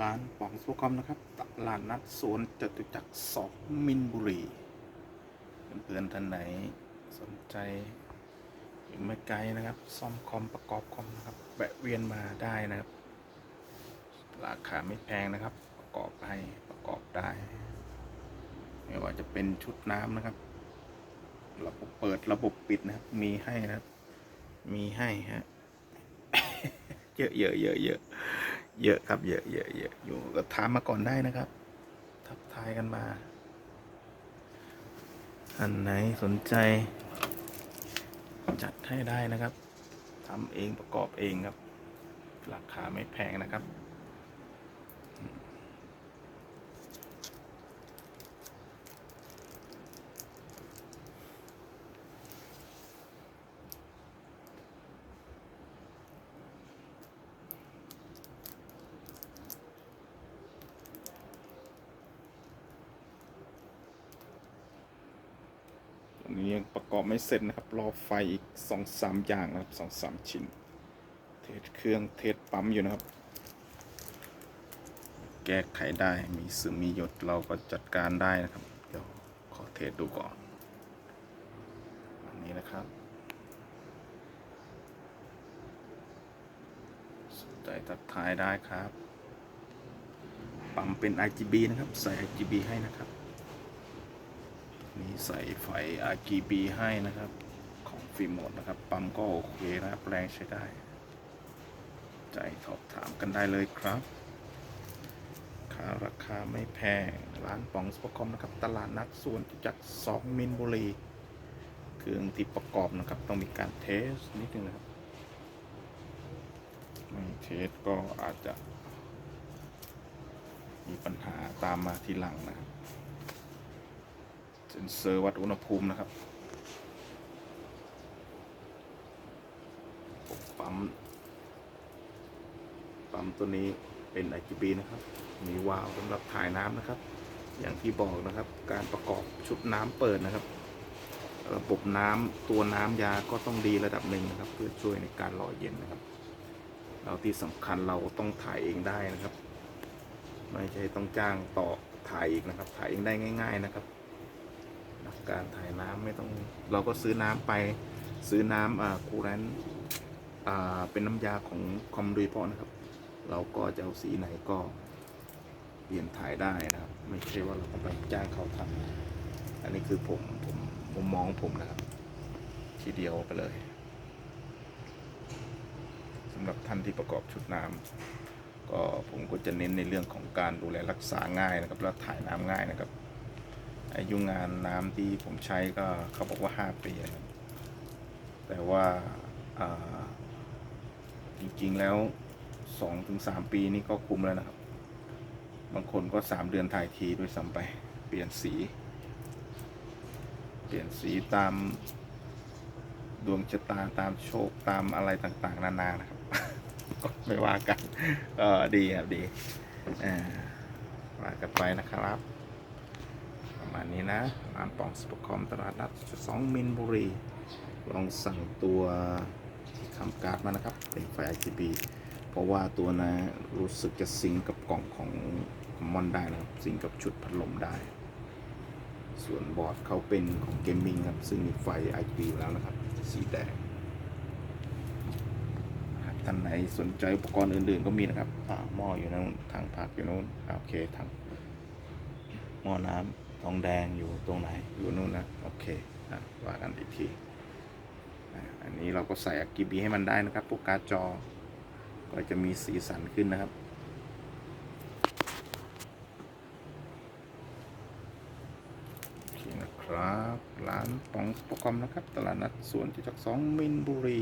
ร้านป๋องสุกอมนะครับตลาดนัดสวนจตุจักรสองมินบุรีเพื่อนๆท่านไหนสนใจอยู่ไม่ไกลนะครับ ซ่อมคอมประกอบคอมนะครับแวะเวียนมาได้นะครับ ราคาไม่แพงนะครับ ประกอบให้ประกอบได้ ไม่ว่าจะเป็นชุดน้ำนะครับ ระบบเปิดระบบปิดนะครับ มีให้นะครับ มีให้ฮะเยอะเยอะเยอะเยอะ เยอะครับ เยอะเยอะเยอะอยู่ก็ถามมาก่อนได้นะครับ ทักทายกันมา อันไหนสนใจ จัดให้ได้นะครับทำเองประกอบเองครับ ราคาไม่แพงนะครับ ยังประกอบไม่เสร็จนะครับ รอไฟอีกสองสามอย่างนะครับสองสามชิ้น เทสเครื่องเทสปั๊มอยู่นะครับ แก้ไขได้มีซึมมีหยดเราก็จัดการได้นะครับ เดี๋ยวขอเทสดูก่อน อันนี้นะครับสนใจทักทายได้ครับ ปั๊มเป็น RGB นะครับ ใส่ RGB ให้นะครับ นี่ใส่ไฟ RGB ให้นะครับ ของฟิล์มโหมดนะครับ ปั๊มก็โอเคนะครับ แรงใช้ได้ ใจสอบถามกันได้เลยครับค่าราคาไม่แพง ร้านปองสปอคอมนะครับ ตลาดนัดส่วนจากรสองมินบุรีเครื่องที่ประกอบนะครับ ต้องมีการเทสนิดนึงนะครับไม่เทสก็อาจจะมีปัญหาตามมาทีหลังนะครับ เซนเซอร์วัดอุณหภูมินะครับปั๊มปั๊มตัวนี้เป็น RGB นะครับ มีวาล์วสำหรับถ่ายน้ำนะครับ อย่างที่บอกนะครับ การประกอบชุดน้ำเปิดนะครับ ระบบน้ำตัวน้ำยาก็ต้องดีระดับหนึ่งนะครับ เพื่อช่วยในการหล่อเย็นนะครับแล้วที่สำคัญเราต้องถ่ายเองได้นะครับ ไม่ใช่ต้องจ้างต่อถ่ายอีกนะครับ ถ่ายเองได้ง่าย ๆ นะครับ การถ่ายน้ำไม่ต้องเราก็ซื้อน้ำไปซื้อน้ำคูแรนเป็นน้ำยาของคอมโดยเฉพาะนะครับ เราก็จะเอาสีไหนก็เปลี่ยนถ่ายได้นะครับ ไม่ใช่ว่าเราต้องไปจ้างเขาทำอันนี้คือผมผมผมมองผมนะครับ ทีเดียวไปเลยสำหรับท่านที่ประกอบชุดน้ำก็ผมก็จะเน้นในเรื่องของการดูแลรักษาง่ายนะครับ แล้วถ่ายน้ำง่ายนะครับ อายุงานน้ำที่ผมใช้ก็เขาบอกว่า 5 ปีแต่ว่าอ่าจริงๆแล้ว 2-3 ปีนี่ก็คุ้มแล้วนะครับ บางคนก็ 3 เดือนถ่ายทีด้วยซ้ำไป เปลี่ยนสี เปลี่ยนสีตามดวงชะตาตามโชคตามอะไรต่างๆ นานานะครับ ก็ไม่ว่ากันก็ดีครับดีอ่าว่ากันไปนะครับ ประมาณนี้นะร้านปองสปคอมตลาดนัดสองมินบุรี ลองสั่งตัวที่คำการ์ดมานะครับ เป็นไฟ RGB เพราะว่าตัวนะรู้สึกจะซิงกับกล่องของของมอนได้นะครับ ซิงกับชุดพัดลมได้ ส่วนบอร์ดเขาเป็นของเกมมิ่งครับ ซึ่งมีไฟ RGB อยู่แล้วนะครับ สีแดงท่านไหนสนใจอุปกรณ์อื่นๆก็มีนะครับอ่าหม้ออยู่นู้นทางพักอยู่นู้นโอเคทางหม้อน้ำ ทองแดงอยู่ตรงไหนอยู่นู่นนะโอเคนะว่ากันอีกทีอันนี้เราก็ใส่ RGB ให้มันได้นะครับพวกการจอก็จะมีสีสันขึ้นนะครับโอเคนะครับร้านปองสปอคอมนะครับ ตลาดนัดสวนที่จากสองมินบุรี